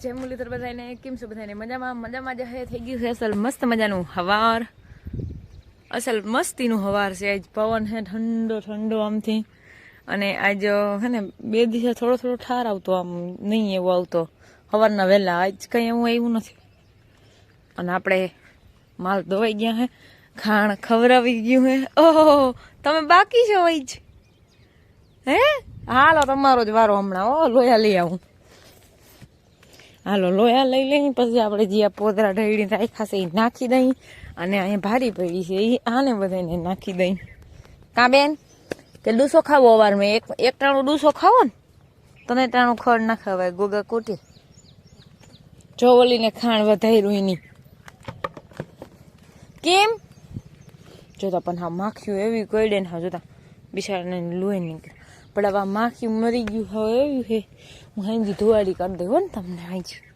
જય મુરલીધર બધાને કેમ છો બધાને મજામાં? મજામાં જે થઈ ગયું છે અસલ મસ્ત મજાનું હવાર. અસલ મસ્તીનું હવાર છે આજ. પવન છે ઠંડો ઠંડો આમથી. અને આજ, હે ને, બે દિવસે થોડો થોડો ઠાર આવતો આમ, નહીં એવો આવતો. હવારના વહેલા. આજ કંઈ એવું એવું નથી. અને આપણે માલ ધોવાઈ ગયા હે. ખાણ ખવડાવી ગયું હે. ઓહો, તમે બાકી છો જ હે? હાલો, તમારો જ વારો હમણાં. ઓ, લોયા લઈ આવું. હાલો લોયા લઈ લઈ પછી આપણે જે પોદરા ઢળી રાખ્યા છે, એ નાખી દઈ. અને અહીંયા ભારી પડી છે, એ આને બધાને નાખી દઈ. કા બેન, કે ડૂસો ખાવો અવારમાં એક એક ટાણું ડૂસો ખાવો ને, તને ટાણું ખડ ના ખવાય, ગોગા કોટી. જોવલીને ખાણ વધાર્યું એની. કેમ? જોતા પણ હા માખ્યું એવી કોઈડે ને હા જોતા બિચારાને લોહી નીકળ્યા. પણ હવે આ માખી મરી ગયું, હવે એવી છે. હું અહીંથી ધુવાડી કરી દઉં ને તમને અહીંથી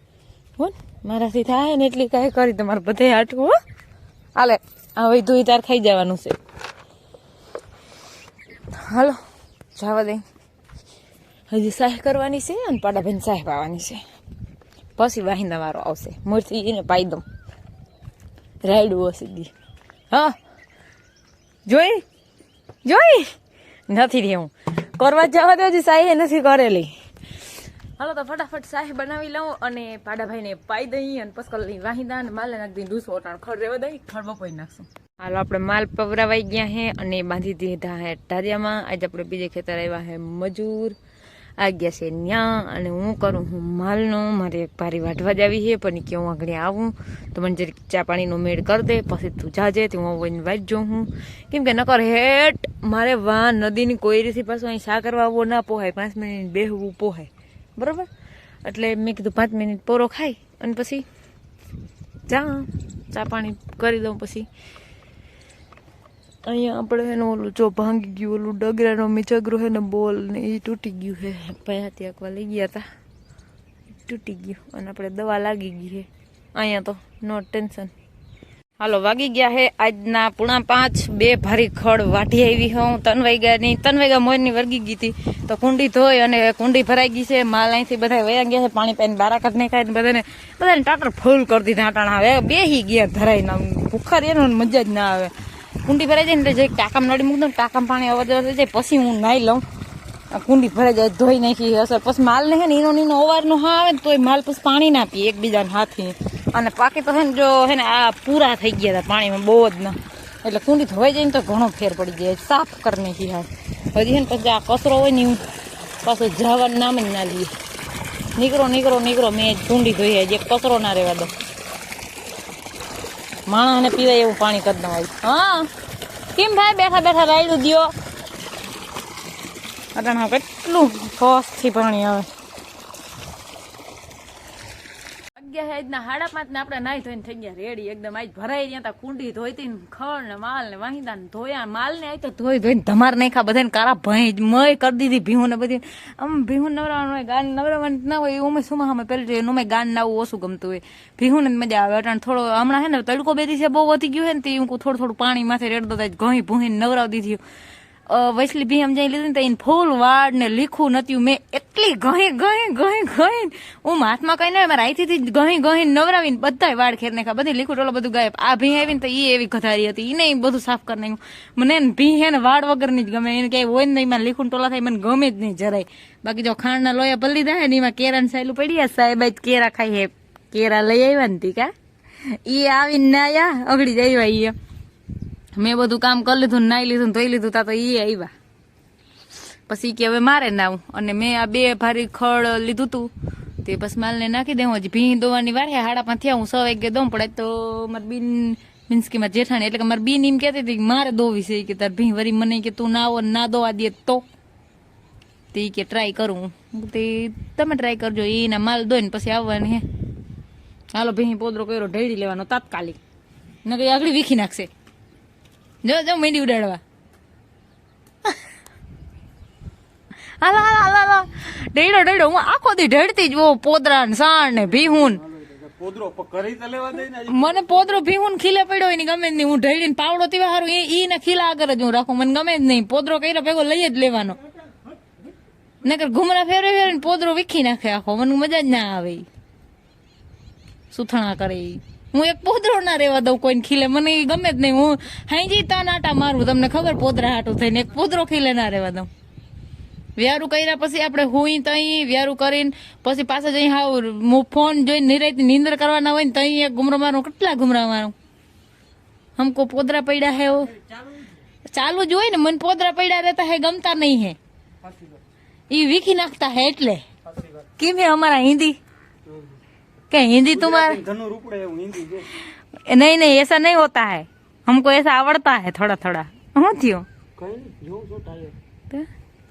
હો મારાથી થાય ને એટલી કાંઈ કરી તમારે બધે હાટવું હો. હાલે હવે ધોઈ તાર ખાઈ જવાનું છે. હાલો, જવા દે. હજી સાહ કરવાની છે અને પાડાભાઈ સાહ પાવાની છે. પછી વાહિંદા વારો આવશે. મૂર્તિ એને પાઈ દઉં. રાયડું દી. હા. જોઈ? જોઈ? નથી હું કરવા જવા દે, હજી સાહે નથી કરેલી. હાલો તો ફટાફટ શાહી બનાવી લઉં અને પાડાભાઈને પાઈ દઈ અને પસકલની વાહિદા અને માલે નાખી દઈ દૂસો ઓટાણ ખડ રેવા દઈ. ખડ બપોઈ નાખશું. હાલો આપણે માલ પવરાવાઈ ગયા હે અને બાંધી દીધા હે ટારિયામાં આજે આપણે બીજે ખેતર આવ્યા હે મજૂર. આ ગયા છે ન્યા અને હું કરું હું માલનો. મારે એક ભારી વાઢવા જ આવી છે પણ કે હું આગળ આવું. તો મને જરીક ચા પાણીનો મેળ કરી દે પછી તું જાજે તે હું આવીને વાંચજો હું. કેમ કે નકર હેટ મારે વા નદીની કોઈરીથી પાછું અહીં શા કરવા આવવો ના પોહાય પાંચ મિનિટ બેહવું પોહાય. બરાબર? એટલે મેં કીધું પાંચ મિનિટ પોરો ખાઈ અને પછી ચા ચા પાણી કરી દઉં પછી. અહીંયા આપણે એનું ઓલું જો ભાંગી ગયું, ઓલું ડગરાનો મિચગરો છે ને બોલ ને એ તૂટી ગયું છે. ત્યાં કવા લઈ ગયા હતા તૂટી ગયું અને આપણે દવા લાગી ગઈ હે અહીંયા તો નો ટેન્શન. હાલો, વાગી ગયા હે આજના પૂણા પાંચ. બે ભારી ખડ વાઢી આવી હું. વાગ્યાની ત્રણ વાગ્યા મોરની વર્ગી ગઈ હતી. તો કુંડી ધોઈ અને કુંડી ભરાઈ ગઈ છે. માલ અહીંથી બધા વયા ગયા છે. પાણી પાણી બારા કાઢ નાખાય ને બધાને. બધાને ટાટર ફૂલ કરી દીધા ટાણા હવે બેહી ગયા ધરાઈ ના ભૂખા રહે મજા જ ના આવે. કુંડી ભરાઈ જાય ને જે ટાકામ નડી મૂકતો ને ટાંકામાં પાણી અવાજ જવર જાય, પછી હું નાહી લઉં. કુંડી ભરાઈ જાય, ધોઈ નાખી અસર પછી માલ ને હે ને એનો નીનો અવારનો હા આવે ને તોય માલ પછી પાણી ના પીએ એકબીજાને હાથી. અને પાકી તો છે ને જો છે ને આ પૂરા થઈ ગયા હતા પાણીમાં બહુ જ ના. એટલે કુંડી ધોવાઈ જાય ને તો ઘણો ફેર પડી જાય. સાફ કરી નાખી હા હજી છે ને પછી આ કચરો હોય ને હું પાછો જવાનું નામ જ ના લઈએ નીકળો નીકળો નીકળો. મેં કુંડી ધોઈ જાય કચરો ના રહેવા દો. માણસને પીવાય એવું પાણી કરી દઉં હા. કેમ ભાઈ બેઠા બેઠા લાવી દ્યો? અટાણા કેટલું ફોસથી પાણી આવે. અગિયાર આજના હાડા પાંચ ને આપણે નાઈ ધોઈને થઈ ગયા, રેડી, એકદમ આજ ભરાઈ ગયા તા, કુંડી ધોઈતી ને ખળ ને માલ ને વાહિંદા ને ધોયા, માલ ને આય તો ધોઈ ધોઈને ધમાર નાખ્યા બધાને કારા ભઈ મય કરી દીધી ભીહું ને બધી. આમ ભીહું નવરાવાનું હોય, ગાન નવરાવાનું ના હોય, એવું સુમા અમે પેલું એનું મેં ગાન નાવું ઓછું ગમતું હોય. ભીહું ને મજા આવે, અટાણ થોડો, હમણાં હે ને તડકો બે દિવસે બહુ વધી ગયું હે ને તે હું થોડું થોડું પાણી માથે રેડતો થાય ઘણી ભૂહીને નવરાવી દીધી. વૈસલી ભી સમજાઈ લીધી ને તો એને ફૂલ વાળ ને લીખું નતું મેં એટલી ગહી ગહી ગહી ગહી. હું હાથમાં કઈ ના મારા અહીંથી ગહી ગહી નવરાવીને બધાય વાળ ખેર નાખ્યા. બધી લીખું ટોલો બધું ગાયબ. આ ભી આવીને તો એ એવી કથારી હતી. એને બધું સાફ કરી નાખ્યું. મને ભી હે ને વાળ વગરની જ ગમે. એને ક્યાંય હોય ને મને લીખું ટોલા થાય, મને ગમે જ નહીં જરાય. બાકી જો ખાંડના લોયા પલ્લી થાય ને, એમાં કેરાને સાયલું પડી સાહેબ જ કેરા ખાઈ હે. કેરા લઈ આવ્યા ને તી એ આવીને ના અગડી જ આવ્યા ઈ. મેં બધું કામ કરી લીધું નાઈ લીધું ધોઈ લીધું, તા તો એ આવ્યા પછી કે હવે મારે નાવું અને મેં આ બે ભારી ખડ લીધું તું. તે બસ માલને નાખી દેવું. હજી ભીં દોવાની વાર હાડા પાંચ થયા હું સો વાગે દઉં પડે તો મારી બીન મીન્સ કે મારે જેઠાણી, એટલે કે મારી બીન એમ કહેતી હતી મારે દોવી છે. કે તાર ભીં વરી મને કે તું ના આવો ના દોવા દે તો. તે કે ટ્રાય કરું તે તમે ટ્રાય કરજો. એના માલ દોઈને પછી આવવાની હે. હાલો ભીં પોદરો કર્યો ઢેડી લેવાનો તાત્કાલિક. નકર આગળ વીખી નાખશે. જો ઉડાડવા. હાલો હાલો હાલો હાલો. ઢેડો ઢેડો હું આખો દી ઢેડતી જ બહુ પોદરા ને સાણ ને ભીહુન. ને મને પોદરો ભીહુન ખીલે પડ્યો એની ગમે જ નહીં. હું ઢેડીને પાવડો તીવા હારું એ ઈ ને ખીલા આગળ જ હું રાખું. મને ગમે જ નહીં. પોદરો કર્યો ભેગો લઈ જ લેવાનો. નકર ઘુમરા ફેરવે ફેરવીને પોદરો વીખી નાખે આખો. મને મજા જ ના આવે. સુથણા કરે. હું એક પોદરો ના રહેવા દઉં કોઈને ખીલે. મને એ ગમે જ નહીં. હું હાઈજી તાન આટા મારું તમને ખબર પોદરા હાટું થઈને એક પોદરો ખીલે ના રહેવા દઉં. વ્યારું કર્યા પછી આપણે હુઈ તઈ વ્યારું કરીને પછી પાછા જઈ હાવ ફોન જોઈને નિરાય નિંદર કરવાના હોય ને તઈ એક ગુમરા મારું કેટલા ગુમરા મારું? હમકો પોદરા પડ્યા હે ચાલુ જ હોય ને મને પોદરા પડ્યા રહેતા હે ગમતા નહીં હે. એ વીખી નાખતા હે એટલે. કેમ હે અમારા હિન્દી? क्या हिंदी तुम्हारा ધનુ રૂપડે એવું હિન્દી છે नहीं नहीं ऐसा नहीं होता है हमको ऐसा आवड़ता है थोड़ा थोड़ा હું થયું કઈ નહીં જોઉં છું ટાયર તો?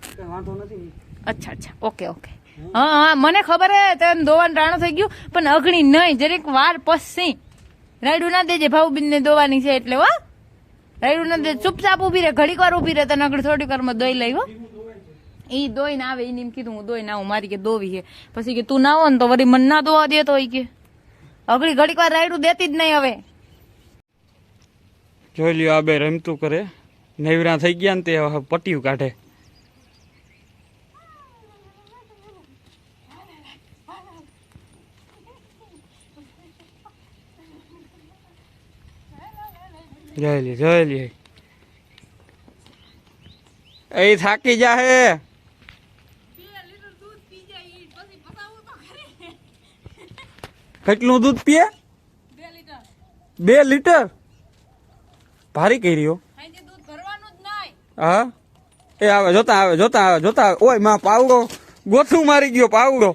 કઈ વાંધો નથી અચ્છા અચ્છા ઓકે ઓકે હા હા મને ખબર હે તને દોવાનું ટાણું થઈ ગયું પણ અઘણી નહીં જરીક વાર પસી રાયડું ના દેજે ભાઉબીન ને દોવાની છે એટલે હો રાયડું ના દે ચૂપચાપ ઉભી રહે ઘડીક વાર ઉભી રહે તને આગળ થોડીક વારમાં દોઈ લઈ હો ઈ દોઈ ના આવે એને એમ કીધું, હું દોઈ ના આવું, મારી કે દોવી છે. પછી કે, તું ના આવો ને તો વળી મને ના દોવા દે તો કે. અઘડી ઘડીક વાર રાયડું દેતી જ નહીં હવે. જોઈ લ્યો આ બે રમતું કરે. નેવરા થઈ ગયા ને તે હવે પટ્ટીયું કાઢે. જોઈ લે જોઈ લે એ થાકી જા કેટલું દૂધ પીએ? બે લીટર. ભારી કરી રહ્યો હા? એ આવે જોતા આવે જોતા આવે જોતા ઓયમાં પાવડો. ગોથું મારી ગયો પાવડો.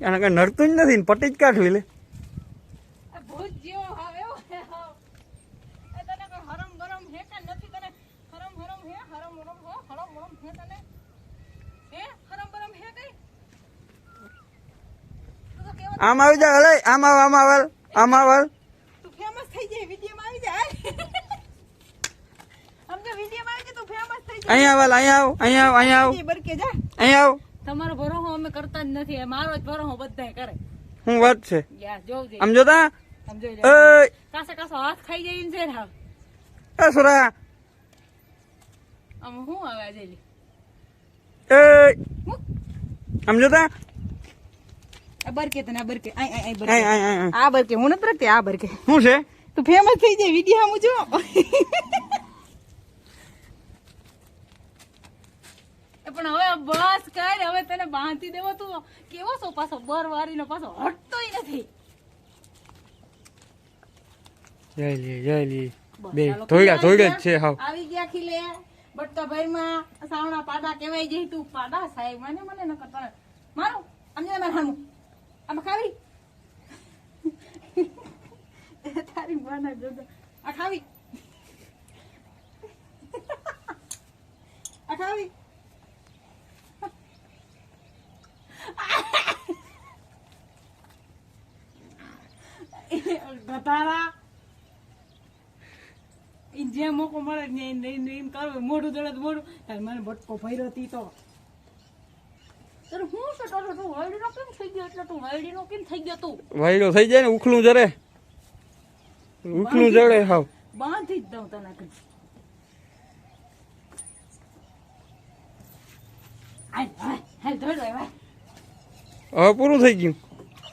એને કઈ નડતું જ નથી ને પટી જ કાઢવી લે આ ભૂત જેવો હાવ એવો હે હાવ. એ તને કોઈ હરમ ગરમ હે કે નથી તને હરમ હરમ હે હરમ હરમ હે હરમ હરમ હે તને હે હરમ ગરમ હે કઈ તું તો કેવો આમ આવી જા હલે આમ આવ આમ આવલ આમ આવલ તું ફેમસ થઈ જાય વિડીયોમાં આવી સમજો વિડીયોમાં આવી જાય તું ફેમસ થઈ જાય? અહીંયા આવલ અહીંયા આવ અહીંયા આવ અહીંયા આવ. બરકે જા. અહીંયા આવ. તમારો ભરોહો અમે કરતા જ નથી મારો જ ભરોહો બધાય કરે. હું વાત છે? આમ જોતા? સમજો એ. કાસે કાસો હાથ ખાઈ જાય ને છે હા એ સુરા. આમ હું આવે આજે લી? એ આમ જોતા? બરકે તને બરકે. આય આય આય બરકે. આય આય આય. આ બરકે. હું નથી રાખતી આ બરકે. શું છે? તું ફેમસ થઈ જાય વીડિયો હું જો. પણ હવે બસ કર હવે તને બાંધી દેવો તું. કેવો છો પાછો? બર વારીનો પાછો હટતોય નથી. જય લે જય લે. બે આવી જ ગયા? છે હાવ. આવી ગયા ખીલે બટકા ભાઈમાં સાવણા પાડા કહેવાય જઈ તું પાડા સાહેબ મને મને ન કરતા મારું અમને મારે હામું. આમાં ખાવી? તારી માના જોડે. આ ખાવી? આ ખાવી? ગધાડા ઈ જે મોકો મળે ને એમ કરવું. મોઢું દોડે મોઢું. તારે મને બટકો ભર્યો તી તો. વાયડો થઈ જાય ને ઉખલું જરે. ઉખલું જડે હાવ. બાંધી જ દઉં તને હવે પૂરું થઈ ગયું.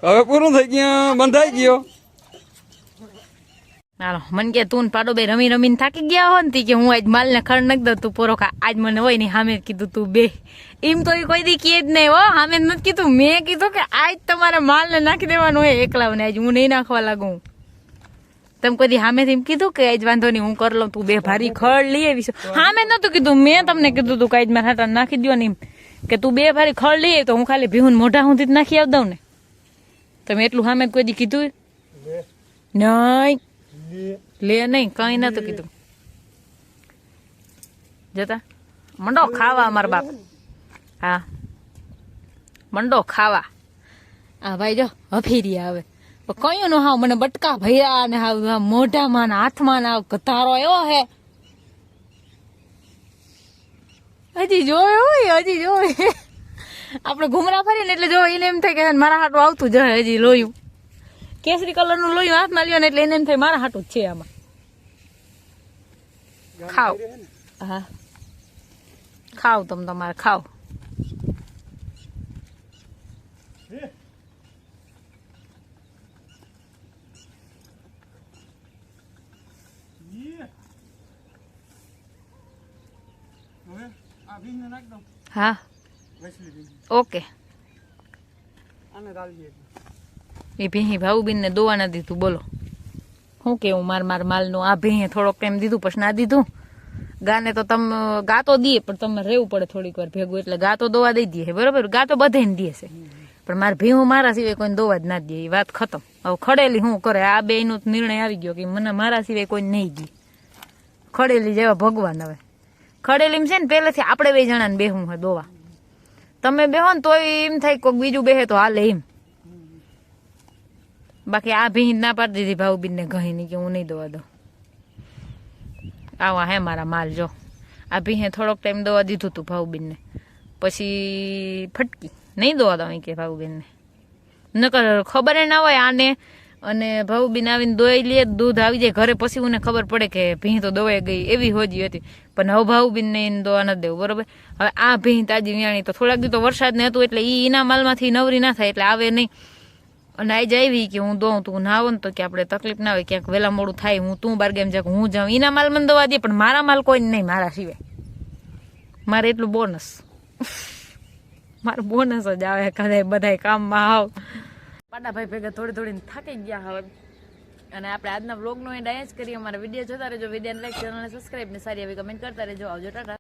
હવે પૂરું થઈ ગયું બંધાઈ ગયો. હાલો મને કે તું ને પાડો બે રમી રમીને થાકી ગયા હો ને કે હું આજ માલ ને ખડ નાખ દઉં તું પોરો ખા આજ મને હોય ને સામે કીધું તું બે. એમ તો એ કોઈ દી કહે જ નહીં હો સામે નથી કીધું. મેં કીધું કે આજ તમારે માલ ને નાખી દેવાનું હોય એકલાવને આજ હું નહીં નાખવા લાગુ. તમે કોઈ સામેથી એમ કીધું કે આજ વાંધો નહીં હું કરી લઉં તું બે ભારી ખડ લઈ આવીશ. સામે નતું કીધું. મેં તમને કીધું તું કે આજ મારા હાટા નાખી દો ને એમ. કે તું બે ભારી ખડ લઈ આવી તો હું ખાલી ભીહું મોઢા હું જ નાખી આવ દઉં ને. તમે એટલું સામે કોઈ દી કીધું? નહીં. લે નહીં, કઈ નતું કીધું. જતા. મંડો ખાવા અમાર બાપ. હા. મંડો ખાવા. આ ભાઈ જો હફીરી આવે. કયું નો હાવ, મને બટકા ભૈયા ને હાવ મોઢામાં ને હાથમાં ને હાવ કથારો એવો હે. હજી જોયો હજી જોયો આપણે ઘુમરા ફરીને એટલે જો એને એમ થાય કે મારા હાટું આવતું જ હજી લોયું. કેસરી કલરનું લોહી હાથમાં લ્યો ને એટલે એને થાય મારા હાટું છે આમાં. ખાવ. હા. ખાવ તમે તમારે ખાવ. હા. ઓકે. આને એ ભેહી ભાવુબીનને દોવા ના દીધું, બોલો. શું કેવું માર માર માલનું આ ભીહે થોડોક ટાઈમ દીધું, પછી ના દીધું. ગાને તો તમે, ગાતો દઈએ પણ તમને રહેવું પડે થોડીક વાર ભેગું, એટલે ગાતો દોવા દઈ દઈએ બરોબર? ગાતો બધાને દે છે. પણ મારે ભીહું મારા સિવાય કોઈને દોવા જ ના દે, એ વાત ખતમ. હવે ખડેલી શું કરે, આ બે નો નિર્ણય આવી ગયો કે મને મારા સિવાય કોઈ નહીં દે. ખડેલી જેવા ભગવાન હવે. ખડેલી છે ને પહેલેથી આપણે બે જણાને બેહું હોય દોવા. તમે બેહો ને તોય એમ થાય કોઈક બીજું બેહે તો હાલે એમ. બાકી આ ભીંડ ના પાડી દીધી ભાવબીન ને ઘણી નહીં કે હું નહીં દોવા દઉં. આવા હે મારા માલ, જો. આ ભીંહે થોડોક ટાઈમ દવા દીધું તું ભાવબીનને પછી ફટકી. નહીં દોવા દઉં કે ભાવબીનને નકર ખબર ના હોય આને. અને ભાવબીન આવીને દોઈ લે, દૂધ આવી જાય ઘરે, પછી મને ખબર પડે કે ભીં તો દવાઈ ગઈ, એવી હોજી હતી. પણ હવે ભાવબીનને એને દોવા નથી દેવું, બરોબર? હવે આ ભીં તાજી વ્યાણી તો થોડાક દી તો વરસાદ ને હતું એટલે એ એના માલમાંથી નવરી ના થાય, એટલે આવે નહીં. અને આજ આવી કે હું દઉં, તું ના ને તો કે આપણે તકલીફ ના હોય, ક્યાંક વહેલા મોડું થાય, હું તું બાર ગેમ જાઉં, હું જાઉં. એના માલ મને દવા દે, પણ મારા માલ કોઈ નહીં, મારા સિવાય. મારે એટલું બોનસ મારું બોનસ જ આવે કદાચ બધા કામમાં આવ પાટાભાઈ ભેગા થોડી થોડી થાકી ગયા હવે. અને આપણે આજના બ્લોગનો એન્ડ અહીંયા કરીએ. અમારા વીડિયો જોતા રહેજો. વીડિયો લાઈક ચેનલને સબસ્ક્રાઈબ ને સારી એવી કમેન્ટ કરતા રહેજો. આવજો, ટાટા.